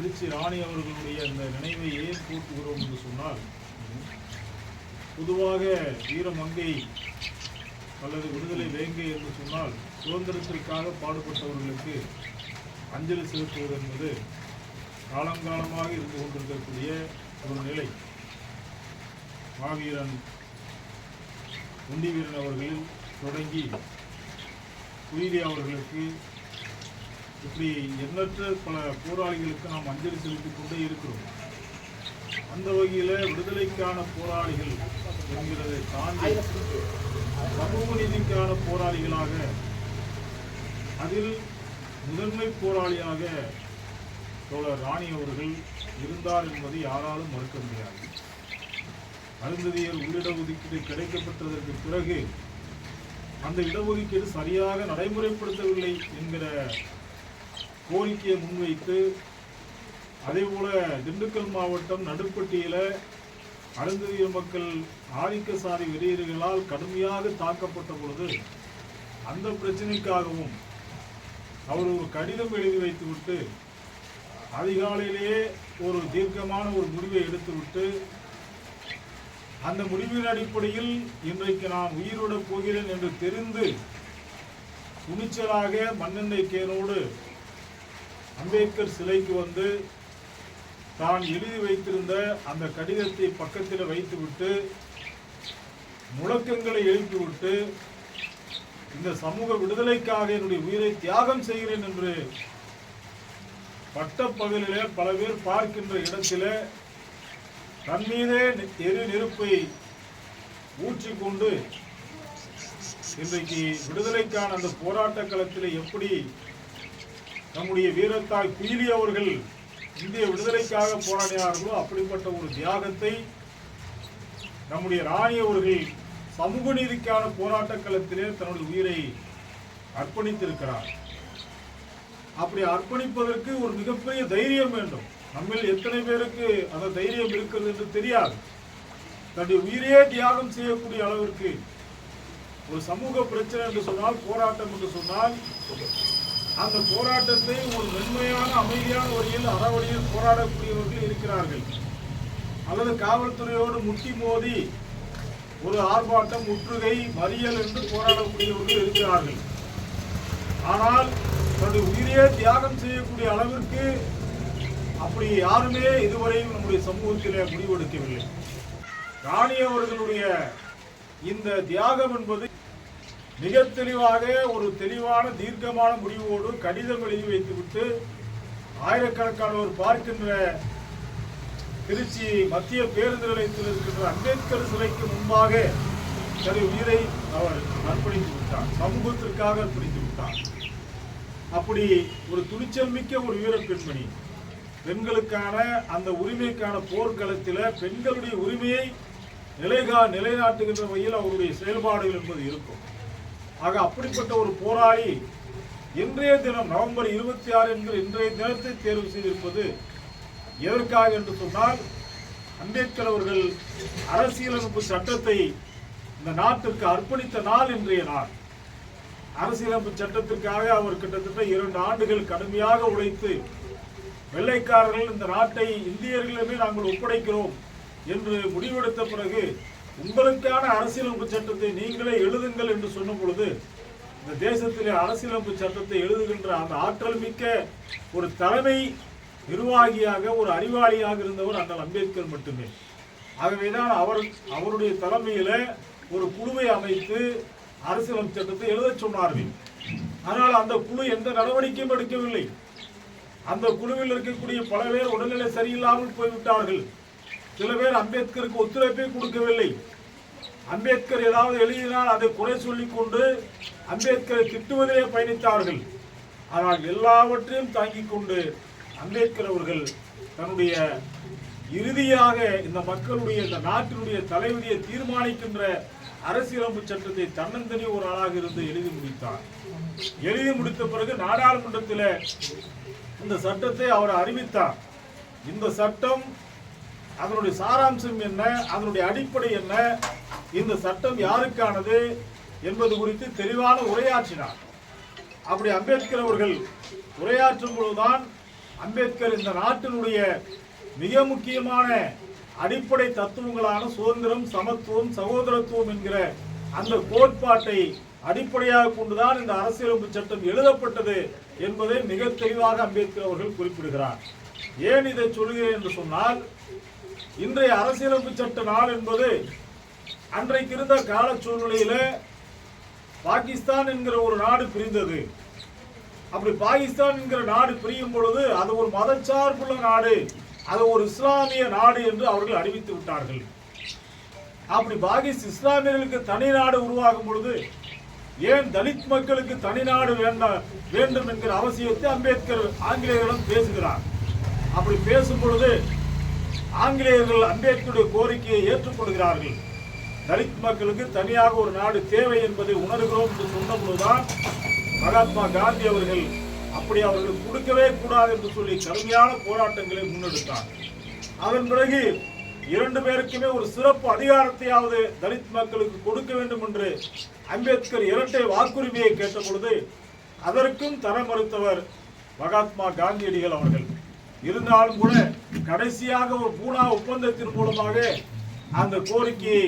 திருச்சி ராணி அவர்களுடைய அந்த நினைவையே ஏன் போற்றுகிறோம் என்று சொன்னால் பொதுவாக வீரமங்கை அல்லது விடுதலை வேங்கை என்று சொன்னால் சுதந்திரத்திற்காக பாடுபட்டவர்களுக்கு அஞ்சலி செலுத்துவது என்பது காலங்காலமாக இருந்து கொண்டிருக்கக்கூடிய ஒரு நிலை. மாவீரன் குண்டிவீரன் அவர்களில் தொடங்கி உயிரி அவர்களுக்கு இப்படி எண்ணற்ற பல போராளிகளுக்கு நாம் அஞ்சலி செலுத்திக் கொண்டே இருக்கிறோம். அந்த வகையில் விடுதலைக்கான போராளிகள் என்கிறதை தாண்டி சமூக நீதிக்கான போராளிகளாக அதில் முதன்மை போராளியாக தோழர் ராணி அவர்கள் இருந்தார் என்பதை யாராலும் மறுக்க முடியாது. அருந்ததியர் உள்ளிட ஒதுக்கீடு கிடைக்கப்பட்டதற்கு பிறகு அந்த இடஒதுக்கீடு சரியாக நடைமுறைப்படுத்தவில்லை என்கிற கோரிக்கையை முன்வைத்து அதேபோல திண்டுக்கல் மாவட்டம் நடுப்பட்டியில் அருந்ததிய மக்கள் ஆதிக்க சாதி வெறியர்களால் கடுமையாக தாக்கப்பட்ட பொழுது அந்த பிரச்சனைக்காகவும் அவர் ஒரு கடிதம் எழுதி வைத்துவிட்டு அதிகாலையிலேயே ஒரு தீர்க்கமான ஒரு முடிவை எடுத்துவிட்டு அந்த முடிவின் அடிப்படையில் இன்றைக்கு நான் உயிரோட போகிறேன் என்று தெரிந்து துணிச்சலாக மண்ணெண்ணெய் கேனோடு அம்பேத்கர் சிலைக்கு வந்து தான் எழுதி வைத்திருந்த அந்த கடிதத்தை பக்கத்தில் வைத்துவிட்டு முழக்கங்களை எழுப்பிவிட்டு இந்த சமூக விடுதலைக்காக என்னுடைய உயிரை தியாகம் செய்கிறேன் என்று பட்டப்பகலிலே பல பேர் பார்க்கின்ற இடத்திலே தன் மீதே எரி நெருப்பை ஊற்றிக்கொண்டு இன்றைக்கு விடுதலைக்கான அந்த போராட்ட களத்தில் எப்படி நம்முடைய வீரத்தாய் பீலி அவர்கள் இந்திய விடுதலைக்காக போராடினார்களோ அப்படிப்பட்ட ஒரு தியாகத்தை நம்முடைய ராணி அவர்கள் சமூக நீதிக்கான போராட்ட களத்திலே தன்னுடைய உயிரை அர்ப்பணித்திருக்கிறார். அப்படி அர்ப்பணிப்பதற்கு ஒரு மிகப்பெரிய தைரியம் வேண்டும். நம்மில் எத்தனை பேருக்கு அந்த தைரியம் இருக்கிறது என்று தெரியாது. தன்னுடைய உயிரையே தியாகம் செய்யக்கூடிய அளவிற்கு ஒரு சமூக பிரச்சனை என்று சொன்னால் போராட்டம் என்று சொன்னால் அந்த போராட்டத்தை ஒரு மென்மையான அமைதியான வழியில் அறவழியில் போராடக்கூடியவர்கள் இருக்கிறார்கள். அல்லது காவல்துறையோடு முட்டி மோதி ஒரு ஆர்ப்பாட்டம் முற்றுகை மறியல் என்று போராடக்கூடியவர்கள் இருக்கிறார்கள். ஆனால் தன்னுடைய உயிரையே தியாகம் செய்யக்கூடிய அளவிற்கு அப்படி யாருமே இதுவரையும் நம்முடைய சமூகத்தில் முடிவெடுக்கவில்லை. ராணி அவர்களுடைய இந்த தியாகம் என்பது மிக தெளிவாக ஒரு தெளிவான தீர்க்கமான முடிவோடு கடிதம் எழுதி வைத்துவிட்டு ஆயிரக்கணக்கானோர் பார்க்கின்ற திருச்சி மத்திய பேருந்து நிலையத்தில் இருக்கின்ற அம்பேத்கர் சிலைக்கு முன்பாக தனது உயிரை அவர் அர்ப்பணித்து விட்டார். சமூகத்திற்காக அர்ப்பணித்து விட்டார். அப்படி ஒரு துணிச்சல் மிக்க ஒரு வீர பெண்மணி. பெண்களுக்கான அந்த உரிமைக்கான போர்க்களத்தில் பெண்களுடைய உரிமையை நிலைகா நிலைநாட்டுகின்ற வகையில் அவருடைய செயல்பாடுகள் என்பது இருக்கும். ஆக அப்படிப்பட்ட ஒரு போராளி இன்றைய தினம் நவம்பர் இருபத்தி ஆறு என்கிற இன்றைய தினத்தை தேர்வு செய்திருப்பது எதற்காக என்று சொன்னால் அம்பேத்கர் அவர்கள் அரசியலமைப்பு சட்டத்தை இந்த நாட்டிற்கு அர்ப்பணித்த நாள் இன்றைய நாள். அரசியலமைப்பு சட்டத்திற்காக அவர் கிட்டத்தட்ட இரண்டு ஆண்டுகள் கடுமையாக உழைத்து வெள்ளைக்காரர்கள் இந்த நாட்டை இந்தியர்களிடமே நாங்கள் ஒப்படைக்கிறோம் என்று முடிவெடுத்த பிறகு உங்களுக்கான அரசியலமைப்பு சட்டத்தை நீங்களே எழுதுங்கள் என்று சொன்ன பொழுது இந்த தேசத்திலே அரசியலமைப்பு சட்டத்தை எழுதுகின்ற அந்த ஆற்றல் மிக்க ஒரு தலைமை நிர்வாகியாக ஒரு அறிவாளியாக இருந்தவர் அண்ணல் அம்பேத்கர் மட்டுமே. ஆகவேதான் அவர் அவருடைய தலைமையில ஒரு குழுவை அமைத்து அரசியலமைப்பு சட்டத்தை எழுதச் சொன்னார்கள். ஆனால் அந்த குழு எந்த நடவடிக்கையும் எடுக்கவில்லை. அந்த குழுவில் இருக்கக்கூடிய பல பேர் உடல்நிலை சரியில்லாமல் போய்விட்டார்கள். சில பேர் அம்பேத்கருக்கு ஒத்துழைப்பே கொடுக்கவில்லை. அம்பேத்கர் ஏதாவது எழுதினால் அதை குறை சொல்லி கொண்டு அம்பேத்கரை திட்டுவதிலே பயணித்தார்கள். ஆனால் எல்லாவற்றையும் தாங்கிக் கொண்டு அம்பேத்கர் அவர்கள் தன்னுடைய இறுதியாக இந்த மக்களுடைய இந்த நாட்டினுடைய தலைவிதியை தீர்மானிக்கின்ற அரசியலமைப்பு சட்டத்தை தன்னந்தனி ஒரு ஆளாக இருந்து எழுதி முடித்தார். எழுதி முடித்த பிறகு நாடாளுமன்றத்தில் இந்த சட்டத்தை அவர் அறிவித்தார். இந்த சட்டம் அதனுடைய சாராம்சம் என்ன? அதனுடைய அடிப்படை என்ன? இந்த சட்டம் யாருக்கானது என்பது குறித்து தெளிவான உரையாற்றினார். அப்படி அம்பேத்கர் அவர்கள் உரையாற்றும் பொழுதுதான் அம்பேத்கர் இந்த நாட்டினுடைய மிக முக்கியமான அடிப்படை தத்துவங்களான சுதந்திரம் சமத்துவம் சகோதரத்துவம் என்கிற அந்த கோட்பாட்டை அடிப்படையாக கொண்டுதான் இந்த அரசியலமைப்பு சட்டம் எழுதப்பட்டது என்பதை மிக தெளிவாக அம்பேத்கர் அவர்கள் குறிப்பிடுகிறார். ஏன் இதை சொல்கிறேன் என்று சொன்னால் இன்றைய அரசியலமைப்பு சட்ட நாள் என்பது அன்றைக்கு இருந்த கால சூழ்நிலையில பாகிஸ்தான் என்கிற ஒரு நாடு பிரிந்தது. அப்படி பாகிஸ்தான் என்கிற நாடு பிரியும் பொழுது அது ஒரு மதச்சார்புள்ள நாடு அது ஒரு இஸ்லாமிய நாடு என்று அவர்கள் அறிவித்து விட்டார்கள். அப்படி பாகிஸ் இஸ்லாமியர்களுக்கு தனி நாடு உருவாகும் பொழுது ஏன் தலித் மக்களுக்கு தனி நாடு வேண்டாம் வேண்டும் என்கிற அவசியத்தை அம்பேத்கர் ஆங்கிலேயரிடம் பேசுகிறார். அப்படி பேசும் பொழுது ஆங்கிலேயர்கள் அம்பேத்கருடைய கோரிக்கையை ஏற்றுக்கொள்கிறார்கள். தலித் மக்களுக்கு தனியாக ஒரு நாடு தேவை என்பதை உணர்கிறோம் என்று சொன்னபொழுதுதான் மகாத்மா காந்தி அவர்கள் அப்படி அவர்கள் கொடுக்கவே கூடாது என்று சொல்லி கடுமையான போராட்டங்களை முன்னெடுத்தார். அதன் பிறகு இரண்டு பேருக்குமே ஒரு சிறப்பு அதிகாரத்தையாவது தலித் மக்களுக்கு கொடுக்க வேண்டும் என்று அம்பேத்கர் இரட்டை வாக்குரிமையை கேட்ட பொழுது அதற்கும் தர மறுத்தவர் மகாத்மா காந்தியடிகள் அவர்கள். இருந்தாலும் கூட கடைசியாக ஒரு பூனா ஒப்பந்தத்தின் மூலமாக அந்த கோரிக்கையை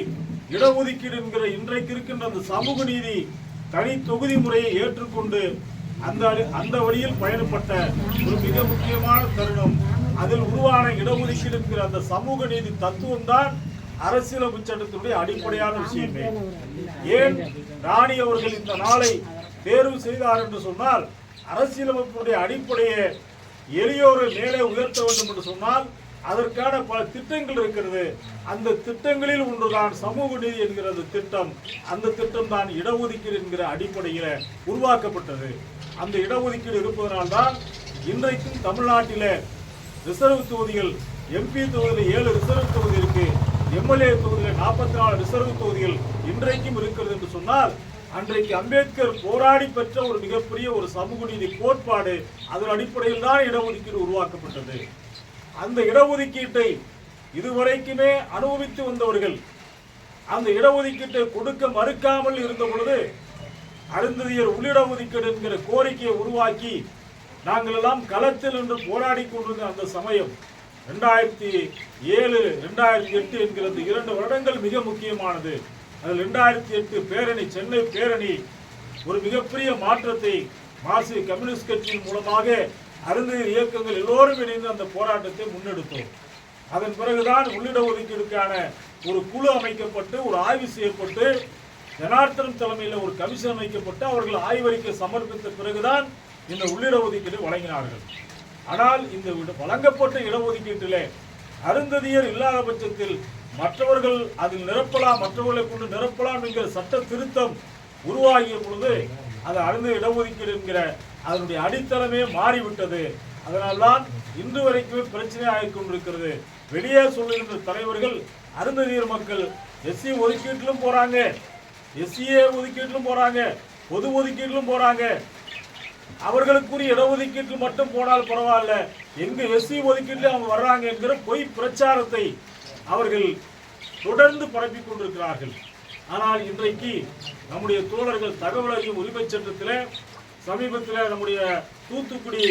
இடஒதுக்கீடு என்கிற இன்றைக்கு இருக்கின்ற அந்த சமூக நீதி தனி தொகுதி முறையை ஏற்றுக்கொண்டு அந்த அந்த வழியில் பயணப்பட்ட ஒரு மிக முக்கியமான தருணம். அதில் உருவான இடஒதுக்கீடு என்கிற அந்த சமூக நீதி தத்துவம் தான் அரசியலமைப்பு சட்டத்தினுடைய அடிப்படையான விஷயமே. ஏன் ராணி அவர்கள் இந்த நாளை தேர்வு செய்தார் என்று சொன்னால் அரசியலமைப்பினுடைய அடிப்படையை எளியோரை மேலே உயர்த்த வேண்டும் என்று சொன்னால் அதற்கான பல திட்டங்கள் இருக்கிறது. அந்த திட்டங்களில் ஒன்றுதான் சமூக நீதி என்கிற அந்த திட்டம். அந்த திட்டம் தான் இடஒதுக்கீடு என்கிற அடிப்படையில் உருவாக்கப்பட்டது. அந்த இடஒதுக்கீடு இருப்பதனால்தான் இன்றைக்கும் தமிழ்நாட்டில் ரிசர்வ் தொகுதிகள் எம்பி தொகுதியில் ஏழு ரிசர்வ் தொகுதி இருக்கு. எம்எல்ஏ தொகுதியில் நாற்பத்தி நாலு ரிசர்வ் தொகுதிகள் இன்றைக்கும் இருக்கிறது என்று சொன்னால் அன்றைக்கு அம்பேத்கர் போராடி பெற்ற ஒரு மிகப்பெரிய ஒரு சமூக நீதி கோட்பாடு அதன் அடிப்படையில் தான் இடஒதுக்கீடு உருவாக்கப்பட்டது. அந்த இடஒதுக்கீட்டை இதுவரைக்குமே அனுபவித்து வந்தவர்கள் அந்த இடஒதுக்கீட்டை கொடுக்க மறுக்காமல் இருந்த பொழுது அருந்ததியர் உள்ளிட ஒதுக்கீடு என்கிற கோரிக்கையை உருவாக்கி நாங்கள் எல்லாம் களத்தில் என்று போராடி கொண்டிருந்த அந்த சமயம் ரெண்டாயிரத்தி ஏழு ரெண்டாயிரத்தி எட்டு என்கிற இரண்டு வருடங்கள் மிக முக்கியமானது. அதில் ரெண்டாயிரத்தி எட்டு பேரணி சென்னை பேரணி ஒரு மிகப்பெரிய மாற்றத்தை மார்க்சிய கம்யூனிஸ்ட் கட்சியின் மூலமாக அருந்ததியர் இயக்கங்கள் எல்லோரும் இணைந்து அந்த போராட்டத்தை முன்னெடுத்தோம். அதன் பிறகுதான் உள்ளிட ஒதுக்கீடுக்கான ஒரு குழு அமைக்கப்பட்டு ஒரு ஆய்வு செய்யப்பட்டு ஜனார்த்தனம் தலைமையில் ஒரு கமிஷன் அமைக்கப்பட்டு அவர்கள் ஆய்வறிக்கை சமர்ப்பித்த பிறகுதான் இந்த உள்ளிட ஒதுக்கீடு வழங்கினார்கள். ஆனால் இந்த வழங்கப்பட்ட இடஒதுக்கீட்டிலே அருந்ததியர் இல்லாத பட்சத்தில் மற்றவர்கள் அதில் நிரப்பலாம் மற்றவர்களை கொண்டு நிரப்பலாம் என்கிற சட்ட திருத்தம் உருவாகிய பொழுது அது அருந்த இடஒதுக்கீடு என்கிற அதனுடைய அடித்தளமே மாறிவிட்டது. அதனால்தான் இன்று வரைக்குமே பிரச்சனை ஆகிக் கொண்டிருக்கிறது வெளியே சொல்லுகின்ற தலைவர்கள் அருந்ததியர் மக்கள் எஸ்சி ஒதுக்கீட்டிலும் போறாங்க. எஸ்சிஏ ஒதுக்கீட்டிலும் போறாங்க. பொது ஒதுக்கீட்டிலும் போறாங்க. அவர்களுக்குரிய இடஒதுக்கீட்டில் மட்டும் போனால் பரவாயில்ல. எங்க எஸ்சி ஒதுக்கீட்டில் அவங்க வர்றாங்க என்கிற பொய் பிரச்சாரத்தை அவர்கள் தொடர்ந்து பரப்பிக் கொண்டிருக்கிறார்கள். ஆனால் இன்றைக்கு நம்முடைய தோழர்கள் தகவல் அறியும் உரிமை சட்டத்தில் சமீபத்தில் நம்முடைய தூத்துக்குடி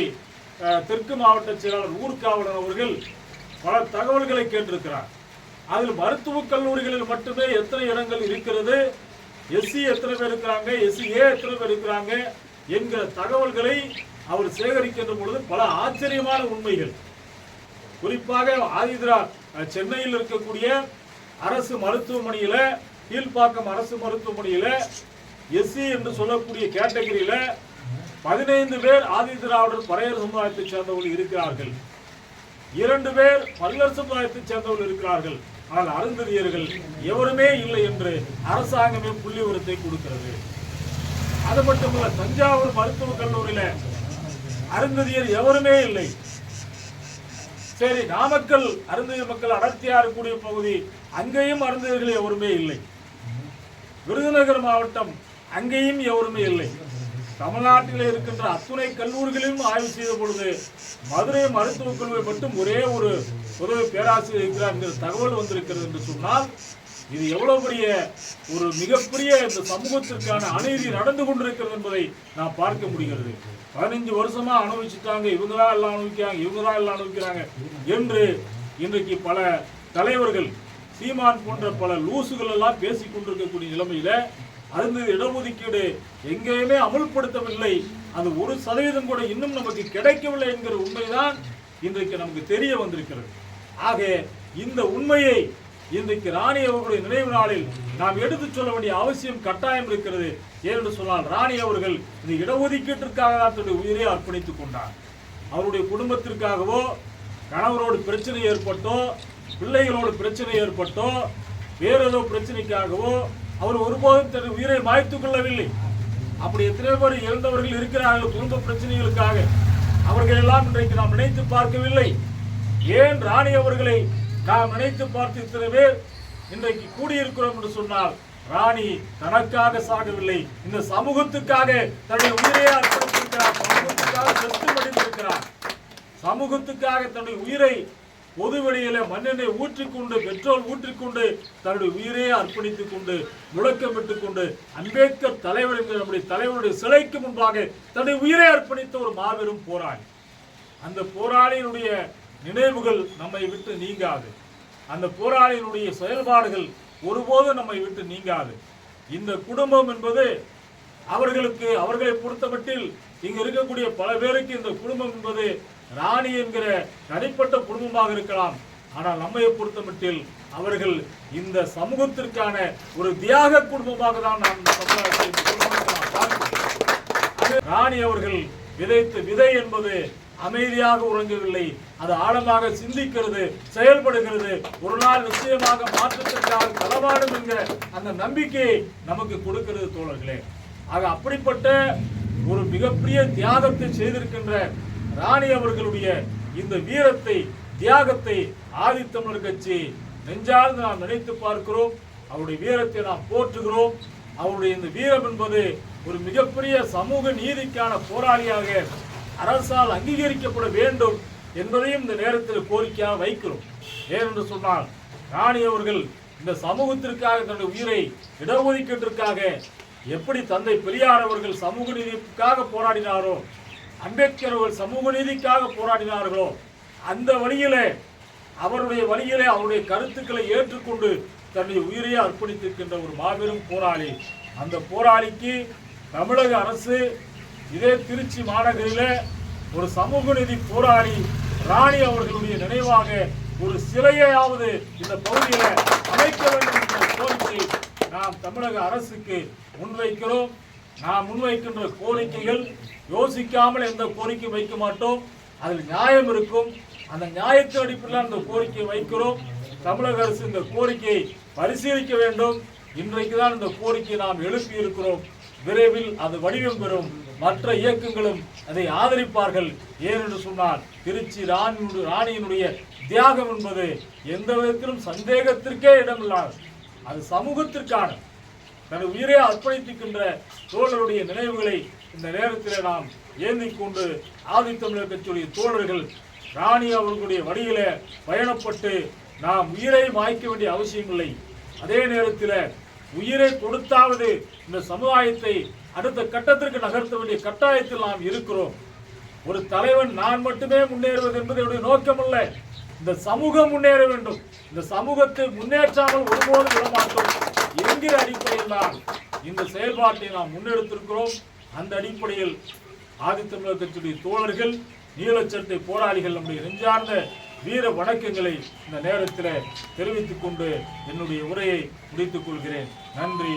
தெற்கு மாவட்ட செயலாளர் ஊர்காவலன் அவர்கள் பல தகவல்களை கேட்டிருக்கிறார். அதில் மருத்துவக் கல்லூரிகளில் மட்டுமே எத்தனை இடங்கள் இருக்கிறது எஸ்சி எத்தனை பேர் இருக்கிறாங்க எஸ்சி ஏ எத்தனை பேர் இருக்கிறாங்க என்கிற தகவல்களை அவர் சேகரிக்கின்ற பொழுது பல ஆச்சரியமான உண்மைகள். குறிப்பாக ஆதிதிராக் சென்னையில் இருக்கக்கூடிய அரசு மருத்துவமனையில் கீழ்ப்பாக்கம் அரசு மருத்துவமனையில் எஸ்சி என்று சொல்லக்கூடிய கேட்டகரியில் பதினைந்து பேர் ஆதிதிராவிடர் பறையர் சமுதாயத்தைச் சேர்ந்தவர்கள் இருக்கிறார்கள். இரண்டு பேர் பல்லர் சமுதாயத்தைச் சேர்ந்தவர்கள் இருக்கிறார்கள். ஆனால் அருந்ததியர்கள் எவருமே இல்லை என்று அரசாங்கமே புள்ளிவரத்தை கொடுக்கிறது. அது மட்டுமல்ல தஞ்சாவூர் மருத்துவக் கல்லூரியில் அருந்ததியர் எவருமே இல்லை. சரி நாமக்கல் அருந்ததியர் மக்கள் அடர்த்தியா இருக்கக்கூடிய பகுதி அங்கேயும் அருந்ததியர்கள் எவருமே இல்லை. விருதுநகர் மாவட்டம் அங்கேயும் எவருமே இல்லை. தமிழ்நாட்டில் இருக்கின்ற அத்துணை கல்லூரிகளிலும் ஆய்வு செய்த பொழுது மதுரை மருத்துவக் கல்லூரி மட்டும் ஒரே ஒரு உதவி பேராசிரியர் இருக்கிறார் என்கிற தகவல் வந்திருக்கிறது என்று சொன்னால் இது எவ்வளவு பெரிய ஒரு மிகப்பெரிய இந்த சமூகத்திற்கான அநீதி நடந்து கொண்டிருக்கிறது என்பதை நான் பார்க்க முடிகிறது. பதினஞ்சு வருஷமா அனுபவிச்சுட்டாங்க. இவங்க தான் எல்லாம் அனுபவிக்கிறாங்க இவங்க தான் எல்லாம் அனுபவிக்கிறாங்க என்று இன்றைக்கு பல தலைவர்கள் சீமான் போன்ற பல லூசுகள் எல்லாம் பேசிக் கொண்டிருக்கக்கூடிய நிலைமையில அருந்து இடஒதுக்கீடு எங்கேயுமே அமுல்படுத்தவில்லை. அது ஒரு சதவீதம் கூட இன்னும் நமக்கு கிடைக்கவில்லை என்கிற உண்மைதான் இன்றைக்கு நமக்கு தெரிய வந்திருக்கிறது. ஆக இந்த உண்மையை இன்றைக்கு ராணி அவர்களுடைய நினைவு நாளில் நாம் எடுத்துச் சொல்ல வேண்டிய அவசியம் கட்டாயம் இருக்கிறது. ஏனென்று சொன்னால் ராணி அவர்கள் இந்த இடஒதுக்கீட்டிற்காக தான் தன்னுடைய உயிரை அர்ப்பணித்துக் கொண்டார். அவருடைய குடும்பத்திற்காகவோ கணவரோடு பிரச்சனை ஏற்பட்டோ பிள்ளைகளோடு பிரச்சனை ஏற்பட்டோ வேறு ஏதோ பிரச்சனைக்காகவோ அவர் ஒருபோதும் தன் உயிரை மாய்த்துக் கொள்ளவில்லை. அப்படி எத்தனை பேர் இழந்தவர்கள் இருக்கிறார்கள் குடும்ப பிரச்சனைகளுக்காக. அவர்கள் எல்லாம் இன்றைக்கு நாம் நினைத்து பார்க்கவில்லை. ஏன் ராணி அவர்களை நாம் நினைத்து பார்த்து இத்தனை பேர் இன்றைக்கு கூடியிருக்கிறோம் என்று சொன்னால் ராணி தனக்காக சாகவில்லை. இந்த சமூகத்துக்காக தன்னுடைய உயிரை அர்ப்பணித்திருக்கிறார். சமூகத்துக்காக செத்து மடிந்திருக்கிறார் சமூகத்துக்காக தன்னுடைய உயிரை பொது வெளியில மண்ணெண்ணெய் ஊற்றிக்கொண்டு பெட்ரோல் ஊற்றிக்கொண்டு தன்னுடைய உயிரையே அர்ப்பணித்துக் கொண்டு முழக்கமிட்டுக் கொண்டு அம்பேத்கர் தலைவர் என்கிற நம்முடைய தலைவருடைய சிலைக்கு முன்பாக தன்னுடைய உயிரை அர்ப்பணித்த ஒரு மாபெரும் போராளி. அந்த போராளியினுடைய நினைவுகள் நம்மை விட்டு நீங்காது. அந்த போராளியினுடைய செயல்பாடுகள் ஒருபோதும் நம்மை விட்டு நீங்காது. இந்த குடும்பம் என்பது அவர்களுக்கு அவர்களை பொறுத்தமட்டில் இங்கு இருக்கக்கூடிய பல பேருக்கு இந்த குடும்பம் என்பது ராணி என்கிற தனிப்பட்ட குடும்பமாக இருக்கலாம். ஆனால் நம்மை பொறுத்தமட்டில் அவர்கள் இந்த சமூகத்திற்கான ஒரு தியாக குடும்பமாக தான் நாம் சமுதாயத்தை ராணி அவர்கள் விதைத்த விதை என்பது அமைதியாக உறங்கவில்லை. அது ஆழமாக சிந்திக்கிறது செயல்படுகிறது. ஒரு நாள் நிச்சயமாக மாற்றத்திற்காக களவாடும் என்கிற அந்த நம்பிக்கையை நமக்கு கொடுக்கிறது தோழர்களே. ஆக அப்படிப்பட்ட ஒரு மிகப்பெரிய தியாகத்தை செய்திருக்கின்ற ராணி அவர்களுடைய இந்த வீரத்தை தியாகத்தை ஆதித்தமிழர் கட்சி நெஞ்சார்ந்து நாம் நினைத்து பார்க்கிறோம். அவருடைய வீரத்தை நாம் போற்றுகிறோம். அவருடைய இந்த வீரம் என்பது ஒரு மிகப்பெரிய சமூக நீதிக்கான போராளியாக அரசால் அங்கீகரிக்கப்பட வேண்டும் என்பதையும் இந்த நேரத்தில் கோரிக்கையாக வைக்கிறோம். ஏனென்று சொன்னால் ராணி அவர்கள் இந்த சமூகத்திற்காக தன்னுடைய உயிரை இடஒதுக்கீட்டிற்காக எப்படி தந்தை பெரியார் அவர்கள் சமூக நீதிக்காக போராடினாரோ அம்பேத்கர் அவர்கள் சமூக நீதிக்காக போராடினார்களோ அந்த வழியிலே அவருடைய வழியிலே அவருடைய கருத்துக்களை ஏற்றுக்கொண்டு தன்னுடைய உயிரையே அர்ப்பணித்திருக்கின்ற ஒரு மாபெரும் போராளி. அந்த போராளிக்கு தமிழக அரசு இதே திருச்சி மாநகரிலே ஒரு சமூக நீதி போராளி ராணி அவர்களுடைய நினைவாக ஒரு சிலையாவது இந்த பகுதியில அமைக்க வேண்டும் என்ற கோரிக்கை நாம் தமிழக அரசுக்கு முன்வைக்கிறோம். நாம் முன்வைக்கின்ற கோரிக்கைகள் யோசிக்காமல் எந்த கோரிக்கை வைக்க மாட்டோம். அதில் நியாயம் இருக்கும். அந்த நியாயத்தின் அடிப்படையில் அந்த கோரிக்கை வைக்கிறோம். தமிழக அரசு இந்த கோரிக்கையை பரிசீலிக்க வேண்டும். இன்றைக்கு தான் இந்த கோரிக்கையை நாம் எழுப்பி இருக்கிறோம் விரைவில் அது வடிவம் பெறும். மற்ற இயக்கங்களும் அதை ஆதரிப்பார்கள். ஏனென்று சொன்னால் திருச்சி ராணியினுடைய ராணியினுடைய தியாகம் என்பது எந்த விதத்திலும் சந்தேகத்திற்கே இடமில்லாது. அது சமூகத்திற்கான தன் உயிரை அர்ப்பணித்துக்கின்ற தோழருடைய நினைவுகளை இந்த நேரத்தில் நாம் ஏந்திக் கொண்டு ஆதித்தமிழர் கட்சியுடைய தோழர்கள் ராணி அவர்களுடைய வழியில பயணப்பட்டு நாம் உயிரை மாய்க்க வேண்டிய அவசியமில்லை. அதே நேரத்தில் உயிரை கொடுத்தாவது இந்த சமுதாயத்தை அடுத்த கட்டத்திற்கு நகர்த்த வேண்டிய கட்டாயத்தில் நாம் இருக்கிறோம். ஒரு தலைவன் நான் மட்டுமே முன்னேறுவது என்பது என்னுடைய நோக்கமல்ல. இந்த சமூகம் முன்னேற வேண்டும். இந்த சமூகத்தை முன்னேற்றாமல் ஒருபோதும் விடமாட்டோம் என்கிற அடிப்படையில் தான் இந்த செயல்பாட்டை நாம் முன்னெடுத்திருக்கிறோம். அந்த அடிப்படையில் ஆதித்தமிழர் கட்சியுடைய தோழர்கள் நீலச்சட்டை போராளிகள் நம்முடைய நெஞ்சார்ந்த வீர வணக்கங்களை இந்த நேரத்தில் தெரிவித்துக் கொண்டு என்னுடைய உரையை முடித்துக் கொள்கிறேன். நன்றி